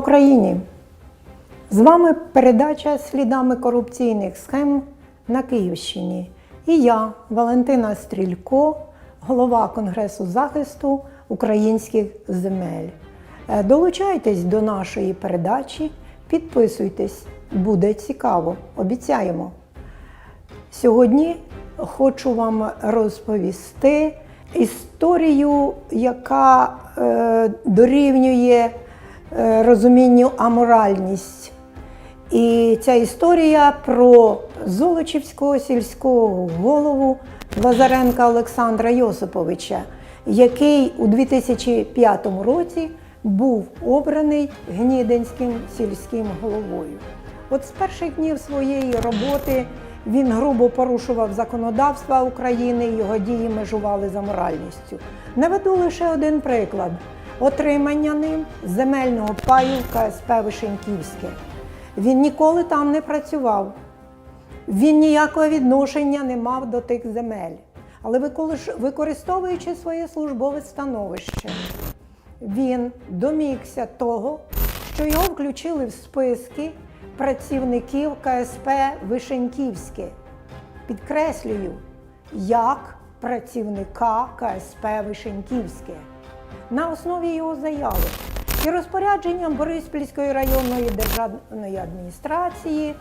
Україні! З вами передача слідами корупційних схем на Київщині. І я, Валентина Стрілько, голова Конгресу захисту українських земель. Е, Долучайтесь до нашої передачі, підписуйтесь, буде цікаво, обіцяємо. Сьогодні хочу вам розповісти історію, яка е, дорівнює розумінню аморальність. І ця історія про Золочівського сільського голову Лазаренка Олександра Йосиповича, який у 2005 році був обраний Гнідинським сільським головою. От з перших днів своєї роботи він грубо порушував законодавства України, його дії межували за моральністю. Наведу лише один приклад: отримання ним земельного паю КСП Вишеньківське. Він ніколи там не працював, він ніякого відношення не мав до тих земель. Але використовуючи своє службове становище, він домігся того, що його включили в списки працівників КСП Вишеньківське. Підкреслюю, як працівника КСП Вишеньківське. На основі його заяви і розпорядженням Бориспільської районної державної адміністрації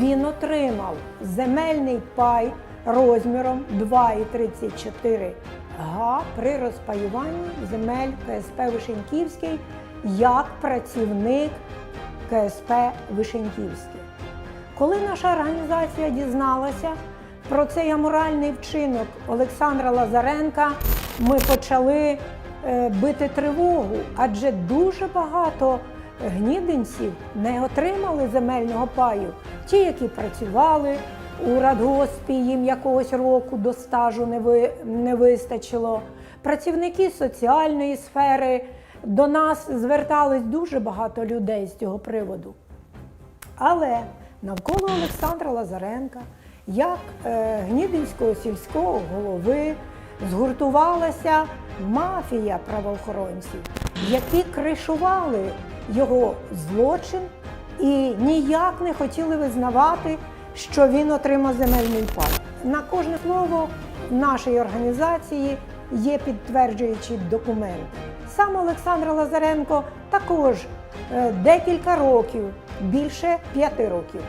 він отримав земельний пай розміром 2,34 га при розпаюванні земель КСП Вишеньківський як працівник КСП Вишеньківське. Коли наша організація дізналася про цей аморальний вчинок Олександра Лазаренка, ми почали бити тривогу, адже дуже багато гнідинців не отримали земельного паю. Ті, які працювали у радгоспі, їм якогось року до стажу не, ви, не вистачило. Працівники соціальної сфери до нас звертались дуже багато людей з цього приводу. Але навколо Олександра Лазаренка, як е, Гнідинського сільського голови, згуртувалася мафія правоохоронців, які кришували його злочин і ніяк не хотіли визнавати, що він отримав земельний пай. На кожне слово в нашій організації є підтверджуючі документи. Сам Олександр Лазаренко також е, декілька років, більше п'яти років,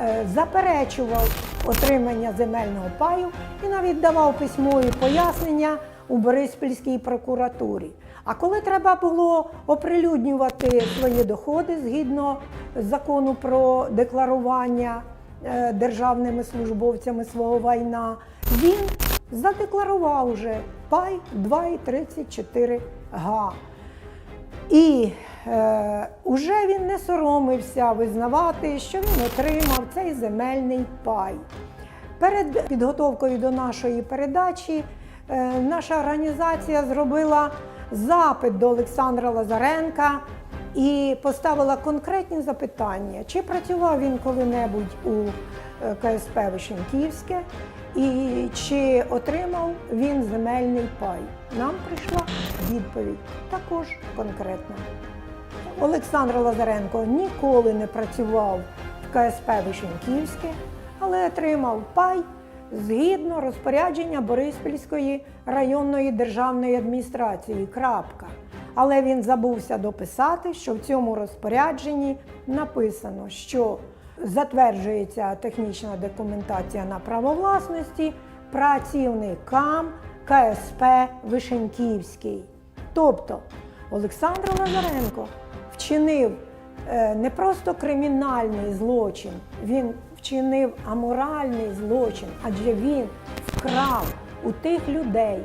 е, заперечував отримання земельного паю і навіть давав письмові пояснення у Бориспільській прокуратурі. А коли треба було оприлюднювати свої доходи згідно закону про декларування е, державними службовцями свого війна, він задекларував вже пай 2,34 га. І е, уже він не соромився визнавати, що він отримав цей земельний пай. Перед підготовкою до нашої передачі е, наша організація зробила запит до Олександра Лазаренка і поставила конкретні запитання, чи працював він коли-небудь у е, КСП Вишенківське і чи отримав він земельний пай. Нам прийшла відповідь також конкретна. Олександр Лазаренко ніколи не працював в КСП Вишенківське, але отримав пай згідно розпорядження Бориспільської районної державної адміністрації. Крапка. Але він забувся дописати, що в цьому розпорядженні написано, що затверджується технічна документація на право власності працівникам КСП Вишенківський. Тобто Олександр Лазаренко вчинив е, не просто кримінальний злочин, він вчинив аморальний злочин, адже він вкрав у тих людей,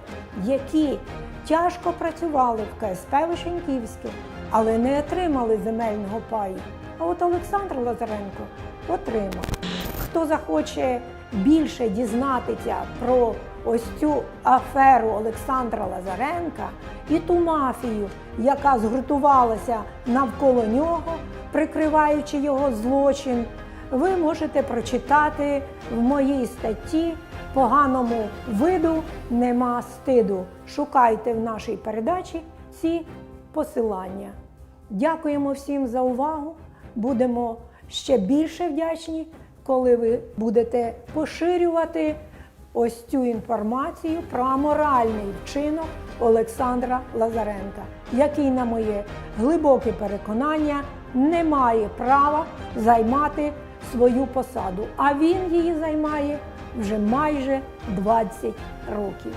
які тяжко працювали в КСП Вишеньківське, але не отримали земельного паю. А от Олександр Лазаренко отримав. Хто захоче більше дізнатися про ось цю аферу Олександра Лазаренка і ту мафію, яка згуртувалася навколо нього, прикриваючи його злочин, ви можете прочитати в моїй статті поганому виду нема стиду. Шукайте в нашій передачі ці посилання. Дякуємо всім за увагу. Будемо ще більше вдячні, коли ви будете поширювати ось цю інформацію про аморальний вчинок Олександра Лазаренка, який, на моє глибоке переконання, не має права займати свою посаду. А він її займає вже майже 20 років.